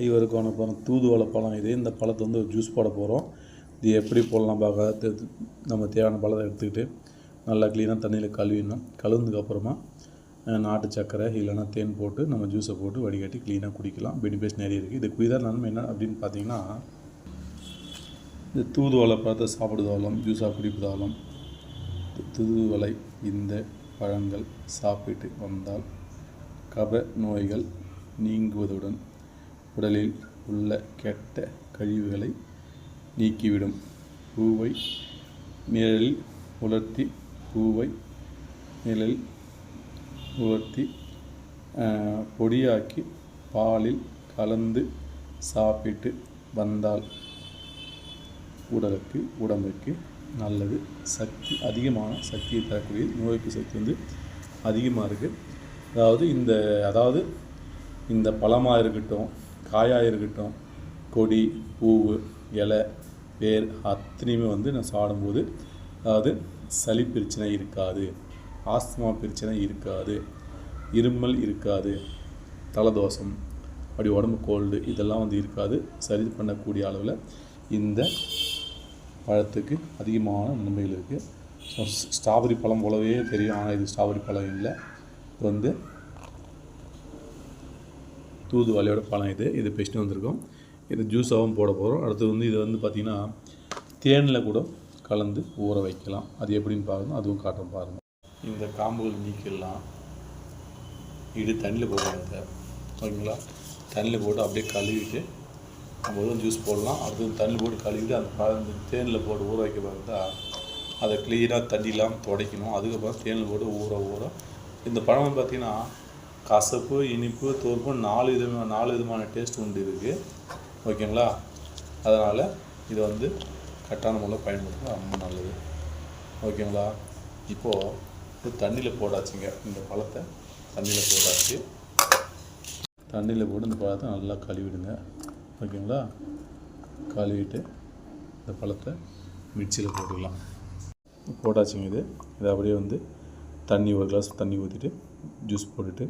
ஐவருக்கான பழம் தூதுவளை பழம். இது இந்த பழத்தை வந்து ஜூஸ் போட போகிறோம். இது எப்படி போடலாம் பார்க்க. நம்ம தேவையான பழத்தை எடுத்துக்கிட்டு நல்லா க்ளீனாக தண்ணியில் கழுவிடணும். கழுவுனதுக்கப்புறமா நாட்டு சக்கரை இல்லைன்னா தேன் போட்டு நம்ம ஜூஸை போட்டு வடிகட்டி க்ளீனாக குடிக்கலாம். பெனிஃபிட்ஸ் நிறைய இருக்குது இது குயிதா நன்மை என்ன அப்படின்னு பார்த்தீங்கன்னா இந்த தூதுவளை பழத்தை சாப்பிடுதாலும் ஜூஸாக குடிப்பதாலும் தூதுவளை இந்த பழங்கள் சாப்பிட்டு வந்தால் கப நோய்கள் நீங்குவதுடன் உடலில் உள்ள கெட்ட கழிவுகளை நீக்கிவிடும். பூவை நிழலில் உலர்த்தி பூவை நிழலில் உலர்த்தி பொடியாக்கி பாலில் கலந்து சாப்பிட்டு வந்தால் உடலுக்கு உடம்புக்கு நல்லது. சக்தி அதிகமான சக்தியை தரக்கூடிய நோய்க்கு சக்தி வந்து அதிகமாக இருக்குது அதாவது இந்த அதாவது இந்த பழமாக இருக்கட்டும் காயாக இருக்கட்டும் கொடி பூவு இலை வேர் அத்தனையுமே வந்து நான் சாடும்போது அதாவது சளி பிரச்சனை இருக்காது ஆஸ்துமா பிரச்சனை இருக்காது இருமல் இருக்காது தலதோஷம் அப்படி உடம்பு கோல்டு இதெல்லாம் வந்து இருக்காது. சரி பண்ணக்கூடிய அளவில் இந்த பழத்துக்கு அதிகமான நன்மைகள் இருக்குது ஸ்ட்ராபெரி பழம் போலவே தெரியும். ஆனால் இது ஸ்ட்ராபெரி பழம் இல்லை. இது வந்து தூதுவளையோட பழம் இது. இது பெஸ்ட்டு வந்திருக்கும். இது ஜூஸாகவும் போட போகிறோம் அடுத்து வந்து இது வந்து பார்த்திங்கன்னா தேனில் கூட கலந்து ஊற வைக்கலாம். அது எப்படின்னு பாருங்கள் அதுவும் காட்டும் பாருங்கள் இந்த காம்புகள் நீக்கிடலாம். இது தண்ணியில் போடுறாங்க ஓகேங்களா? தண்ணியில் போட்டு அப்படியே கழுவிட்டு நம்ம வந்து ஜூஸ் போடலாம். அடுத்து தண்ணி போட்டு கழுவிட்டு அந்த பழம் தேனில் போட்டு ஊற வைக்க பார்த்தா அதை க்ளீனாக தண்ணிலாம் துடைக்கணும். அதுக்கப்புறம் தேனில் போட்டு ஊற ஊற இந்த பழம் பார்த்திங்கன்னா கசப்பு இனிப்பு தோற்பு நாலு விதமான நாலு விதமான டேஸ்ட் உண்டு இருக்குது ஓகேங்களா அதனால் இதை வந்து கரெக்டான முறையில் பயன்படுத்தினா ரொம்ப நல்லது. ஓகேங்களா இப்போது இது தண்ணியில் போடாச்சுங்க. இந்த பழத்தை தண்ணியில் போட்டாச்சு தண்ணியில் போட்டு இந்த பழத்தை நல்லா கழுவிடுங்க. ஓகேங்களா கழுவிட்டு இந்த பழத்தை மிக்சியில் போட்டுக்கலாம். போட்டாச்சுங்க இது. இதை அப்படியே வந்து தண்ணி ஒரு கிளாஸ் தண்ணி ஊற்றிட்டு ஜூஸ் போட்டுட்டு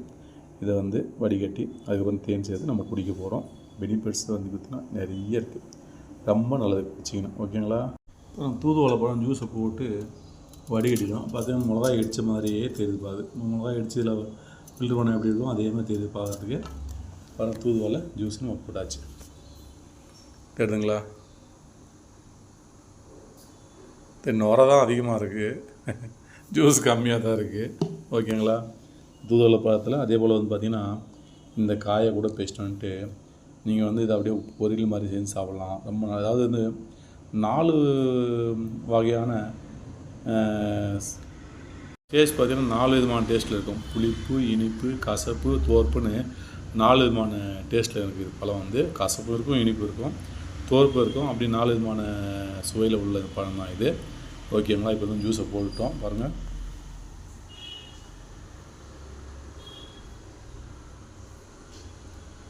இதை வந்து வடிகட்டி அதுக்கப்புறம் தேன் சேர்த்து நம்ம குடிக்க போகிறோம் பெனிஃபிட்ஸ் வந்து பார்த்திங்கன்னா நிறைய இருக்குது ரொம்ப நல்லது குடிச்சிங்கன்னா ஓகேங்களா அப்புறம் தூதுவளை பழம் ஜூஸை போட்டு வடிகட்டிடும் பார்த்தீங்கன்னா மிளகாய் அடித்த மாதிரியே தெரியுது. பாது மிளகாய் அடிச்சு இதில் ஃபில்டர் பண்ண எப்படி இருக்கும் அதே மாதிரி தெரியுது பார்க்கறதுக்கு. அப்புறம் தூதுவளை ஜூஸ் நம்ம போட்டாச்சு. கேட்டுங்களா நுரை தான் அதிகமாக இருக்குது ஜூஸ் கம்மியாக தான் இருக்குது ஓகேங்களா தூதுவளை பழத்தில் அதே போல் வந்து பார்த்திங்கன்னா இந்த காயை கூட பேஸ்ட் வந்துட்டு நீங்கள் வந்து இதை அப்படியே பொரியல் மாதிரி செஞ்சு சாப்பிட்லாம். ரொம்ப அதாவது வந்து நாலு வகையான டேஸ்ட் பார்த்திங்கன்னா நாலு விதமான டேஸ்ட்டில் இருக்கும். புளிப்பு இனிப்பு கசப்பு தோற்புன்னு நாலு விதமான டேஸ்ட்டில் இருக்குது பழம் வந்து. கசப்பு இருக்கும் இனிப்பு இருக்கும் தோற்பு இருக்கும். அப்படி நாலு விதமான சுவையில் உள்ள பழம் தான் இது. ஓகேங்களா? இப்போ வந்து ஜூஸை போட்டுட்டோம். பாருங்கள்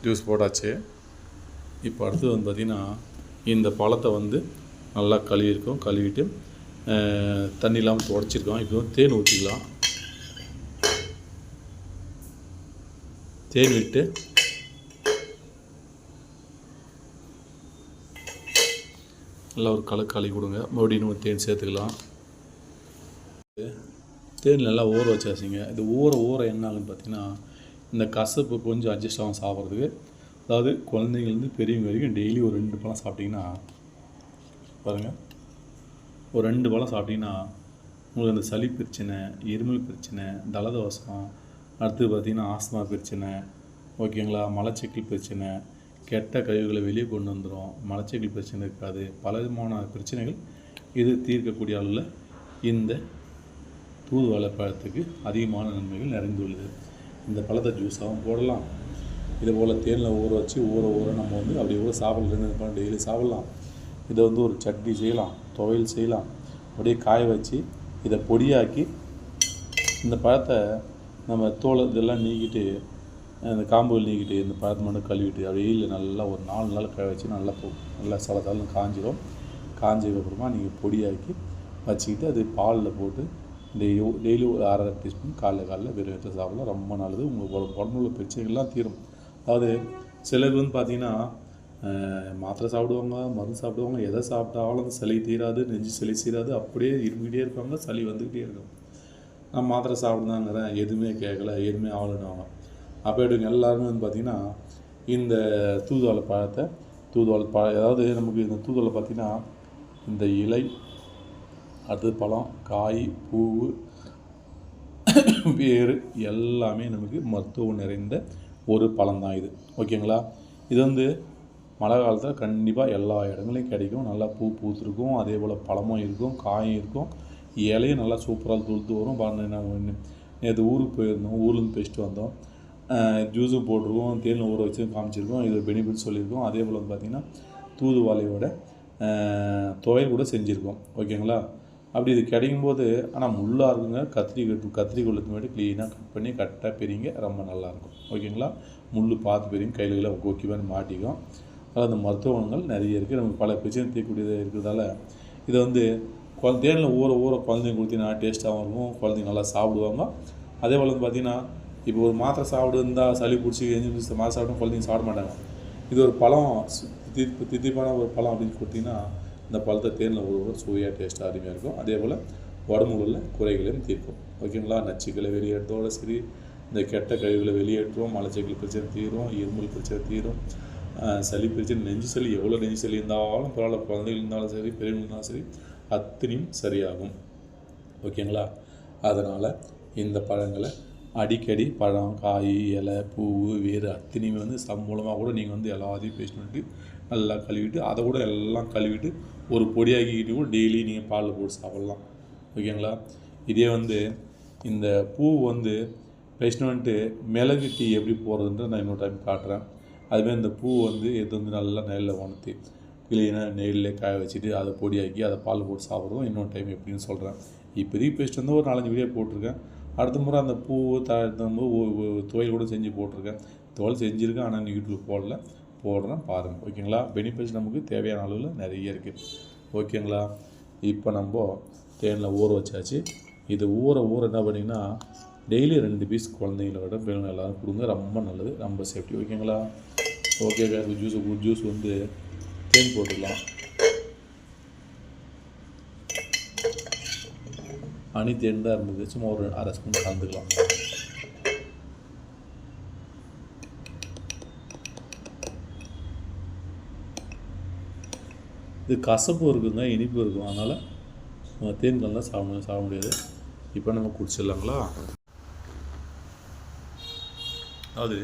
ஜூஸ் போட்டாச்சு. இப்போ அடுத்தது வந்து பார்த்திங்கன்னா இந்த பழத்தை வந்து நல்லா கழுவிருக்கோம் கழுவிட்டு தண்ணி இல்லாமல் துடைச்சிருக்கோம். இப்போ வந்து தேன் ஊற்றிக்கலாம் தேன் விட்டு நல்லா ஒரு களை கழுவி கொடுங்க. மறுபடியும் நம்ம தேன் சேர்த்துக்கலாம். தேன் நல்லா ஊற வச்சாச்சுங்க. இது ஊற ஊற என்ன ஆகுன்னு பார்த்தீங்கன்னா இந்த கசப்பு கொஞ்சம் அட்ஜஸ்ட் ஆகும் சாப்பிட்றதுக்கு. அதாவது குழந்தைங்கள்லேருந்து பெரியவங்க வரைக்கும் டெய்லி ஒரு ரெண்டு பழம் சாப்பிட்டிங்கன்னா பாருங்கள் ஒரு ரெண்டு பழம் சாப்பிட்டிங்கன்னா உங்களுக்கு அந்த சளி பிரச்சனை இருமல் பிரச்சனை தலதோஷம் அடுத்து பார்த்திங்கன்னா ஆஸ்மா பிரச்சனை ஓகேங்களா மலச்சிக்கல் பிரச்சனை கெட்ட கழிவுகளை வெளியே கொண்டு வந்துடும் மலச்சிக்கல் பிரச்சனை இருக்காது. பல விதமான பிரச்சனைகள் இது தீர்க்கக்கூடிய அளவில் இந்த தூதுவளை பழத்துக்கு அதிகமான நன்மைகள் நிறைந்துள்ளது. இந்த பழத்தை ஜூஸாகவும் போடலாம். இதே போல் தேனில் ஊற வச்சு ஊற ஊற நம்ம வந்து அப்படி ஊற சாப்பிடலாம். ரெண்டு பழம் டெய்லி சாப்பிட்லாம். இதை வந்து ஒரு சட்னி செய்யலாம் துவையல் செய்யலாம். அப்படியே காய வச்சு இதை பொடியாக்கி இந்த பழத்தை நம்ம தோலை இதெல்லாம் நீக்கிட்டு அந்த காம்புகள் நீக்கிட்டு இந்த பழத்தை மட்டும் கழுவிட்டு அப்படியே இல்லை நல்லா ஒரு நாலு நாள் காய வச்சு நல்லா போ நல்லா சல காஞ்சிடும் காஞ்சதுக்கப்புறமா நீங்கள் பொடியாக்கி வச்சுக்கிட்டு அது பாலில் போட்டு டெய்லி டெய்லி ஒரு அரை டீஸ்பூன் காலைல காலைல வெறும் வயிற்று சாப்பிடலாம் ரொம்ப நல்லது. உங்களுக்கு உடம்பு உடம்புல பிரச்சனைகள்லாம் தீரும். அதாவது சிலருக்கு வந்து பார்த்தீங்கன்னா மாத்திரை சாப்பிடுவாங்க மருந்து சாப்பிடுவாங்க. எதை சாப்பிட்டாலும் அந்த சளி தீராது நெஞ்சு சளி தீராது. அப்படியே இருந்துக்கிட்டே இருப்பாங்க. சளி வந்துக்கிட்டே இருக்கும். நான் மாத்திரை சாப்பிடுதாங்கிறேன் எதுவுமே கேட்கல. எதுவுமே ஆகலைன்னு அப்போ எடுங்க. எல்லாருமே வந்து பார்த்திங்கன்னா இந்த தூதுவளை பழத்தை தூதுவளை பழம் அதாவது நமக்கு இந்த தூதுவளை பார்த்திங்கன்னா இந்த இலை அடுத்தது பழம் காய் பூ வேறு எல்லாமே நமக்கு மருத்துவம் நிறைந்த ஒரு பழம் தான் இது. ஓகேங்களா? இது வந்து மழை காலத்தில் கண்டிப்பாக எல்லா இடங்களையும் கிடைக்கும். நல்லா பூ பூத்துருக்கும். அதே போல் பழமும் இருக்கும் காயும் இருக்கும். இலையும் நல்லா சூப்பராக துளுத்து வரும். பாருங்க நேற்று ஊருக்கு போயிருந்தோம். ஊர்லேருந்து பேசிட்டு வந்தோம். ஜூஸும் போட்டிருக்கோம் தேனில் ஊற வச்சு காமிச்சிருக்கோம். இது பெனிஃபிட் சொல்லியிருக்கோம். அதே போல் வந்து பார்த்திங்கன்னா தூதுவாளையோட துவையல் கூட செஞ்சுருக்கோம். ஓகேங்களா? அப்படி இது கிடைக்கும் போது ஆனால் முள்ளாக இருக்குங்க கத்திரி கட்டு கத்திரி முன்னாடி க்ளீனாக கட் பண்ணி கரெக்டாக பெரியங்க ரொம்ப நல்லாயிருக்கும் ஓகேங்களா? முள் பார்த்து பெரியங்க கையில் கையில் கோக்கிவான்னு மாட்டிக்கும். அதில் அந்த மருத்துவ குணங்கள் நிறைய இருக்குது நமக்கு பல பிரச்சனை தீர்க்கக்கூடியது இருக்கிறதால இதை வந்து குழ தேனில் ஊற ஊற குழந்தைங்க கொடுத்தீங்கன்னா டேஸ்ட்டாகவும் இருக்கும். குழந்தைங்க நல்லா சாப்பிடுவாங்க. அதே போல் வந்து பார்த்திங்கன்னா இப்போ ஒரு மாத்திரை சாப்பிடு இருந்தால் சளி பிடிச்சி எஞ்சி பிடிச்சி மாத்திரை சாப்பிட்டா குழந்தைங்க சாப்பிட மாட்டாங்க. இது ஒரு பழம் தி திதிப்பான தித்திப்பான ஒரு பழம் அப்படின்னு கொடுத்தீங்கன்னா இந்த பழத்தை தேனில் ஊற சுவையாக டேஸ்ட்டாக அருமையாக இருக்கும். அதே போல் உடம்புல உள்ள குறைகளையும் தீர்க்கும். ஓகேங்களா நச்சுக்களை வெளியேற்றதோட சரி இந்த கெட்ட கழிவுகளை வெளியேற்றுவோம். மலச்சிக்கல் பிரச்சனை தீரும் இருமல் பிரச்சனை தீரும். சளி பிரச்சனை நெஞ்சு சளி எவ்வளோ நெஞ்சு சளி இருந்தாலும் பரவாயில்ல. குழந்தைகள் இருந்தாலும் சரி பெரியவங்க இருந்தாலும் சரி அத்தனையும் சரியாகும். ஓகேங்களா அதனால் இந்த பழங்களை அடிக்கடி பழம் காய் இலை பூ வேறு அத்தனையுமே வந்து சம்பளமாக கூட நீங்கள் வந்து எல்லாத்தையும் பேஸ்ட் பண்ணிட்டு நல்லா கழுவிட்டு அதை கூட எல்லாம் கழுவிட்டு ஒரு பொடியாக்கிக்கிட்டு கூட டெய்லி நீங்கள் பாலில் போட்டு சாப்பிட்லாம். ஓகேங்களா? இதே வந்து இந்த பூ வந்து பேஸ்ட் வந்துட்டு மிளகு டீ எப்படி போகிறதுன்ற நான் இன்னொரு டைம் காட்டுறேன். அதுமாரி இந்த பூ வந்து எடுத்து வந்து நல்லா நெல்லில் உணர்த்தி கிளீனாக நெல்லில் காய வச்சுட்டு அதை பொடியாக்கி அதை பால் போட்டு சாப்பிட்றதும் இன்னொரு டைம் எப்படின்னு சொல்கிறேன் இப்போதைக்கு பேஸ்ட் வந்து ஒரு நாலஞ்சு வீடியோ போட்டிருக்கேன். அடுத்த முறை அந்த பூ த துவையல் கூட செஞ்சு போட்டிருக்கேன். துவையல் செஞ்சுருக்கேன் ஆனால் யூடியூப் போடல. போடுறேன் பாருங்கள் ஓகேங்களா? பெனிஃபிட்ஸ் நமக்கு தேவையான அளவில் நிறைய இருக்குது ஓகேங்களா? இப்போ நம்ம தேனில் ஊற வச்சாச்சு. இது ஊற ஊற என்ன பண்ணிங்கன்னா டெய்லி ரெண்டு பீஸ் குழந்தைங்களோட பெண்கள் எல்லோரும் கொடுங்க. ரொம்ப நல்லது. ரொம்ப சேஃப்டி ஓகேங்களா? ஓகே ஜூஸ் ஜூஸ் வந்து தேன் போட்டுக்கலாம். அணி தேன் தான் இருந்தது. சும்மா ஒரு அரை ஸ்பூன் கலந்துக்கலாம். இது கசப்பு இருக்குங்க இனிப்பு இருக்கும். அதனால் நம்ம தேன் சாப்பிட சாப்பிட முடியாது. இப்போ நம்ம குடிச்சிடலாங்களா? அது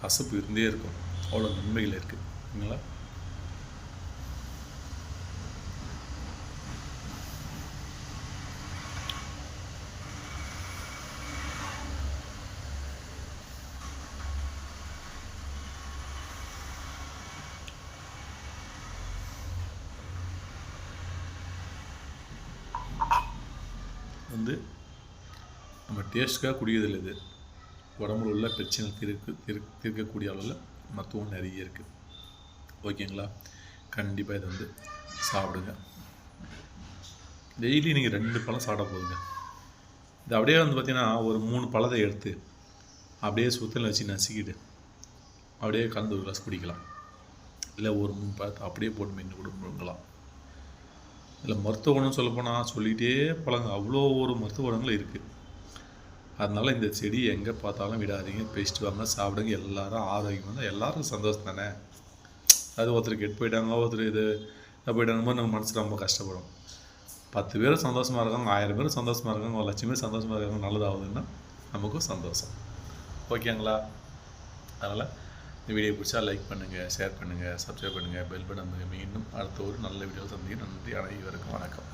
கசப்பு இருந்தே இருக்கும். அவ்வளோ நன்மைகள் இருக்குதுங்களா வந்து நம்ம டேஸ்ட்டுக்காக குடிக்கிறதில்ல இது. உடம்புல உள்ள பிரச்சனை தீர்க்கு தீர்க் தீர்க்கக்கூடிய அளவில் மருத்துவம் நிறைய இருக்குது ஓகேங்களா? கண்டிப்பாக இதை வந்து சாப்பிடுங்க. டெய்லி நீங்கள் ரெண்டு பழம் சாப்பிட போதுங்க. இது அப்படியே வந்து பார்த்திங்கன்னா ஒரு மூணு பழத்தை எடுத்து அப்படியே சுத்தல வச்சு நசுக்கிட்டு அப்படியே கலந்து ஒரு கிளாஸ் குடிக்கலாம். இல்லை ஒரு மூணு பழத்தை அப்படியே போட்டு மென்று கொடுக்கலாம். இல்லை மருத்துவ குணம் சொல்லப்போனால் சொல்லிகிட்டே பழங்க அவ்வளோ ஒரு மருத்துவ குணங்கள் இருக்குது அதனால் இந்த செடி எங்கே பார்த்தாலும் விடாதீங்க. பேசிட்டு வாங்க சாப்பிடுங்க. எல்லாரும் ஆரோக்கியம் வந்து எல்லாருக்கும் சந்தோஷம் தானே? அது ஒருத்தர் கெட்டு போயிட்டாங்க ஒருத்தர் இது போயிட்டாங்க நம்ம மனசு ரொம்ப கஷ்டப்படும். பத்து பேர் சந்தோஷமாக இருக்காங்க ஆயிரம் பேர் சந்தோஷமாக இருக்காங்க ஒரு லட்சம் பேர் சந்தோஷமாக இருக்காங்க நல்லதாகுதுன்னா நமக்கும் சந்தோஷம். ஓகேங்களா? அதனால் இந்த வீடியோ பிடிச்சா லைக் பண்ணுங்கள் ஷேர் பண்ணுங்கள் சப்ஸ்கிரைப் பண்ணுங்கள் பெல் பட்டன் மீண்டும் அடுத்த ஒரு நல்ல வீடியோ சந்திக்க நன்றி அனைவருக்கும் வணக்கம்.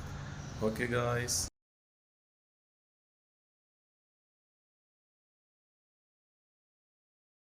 Okay guys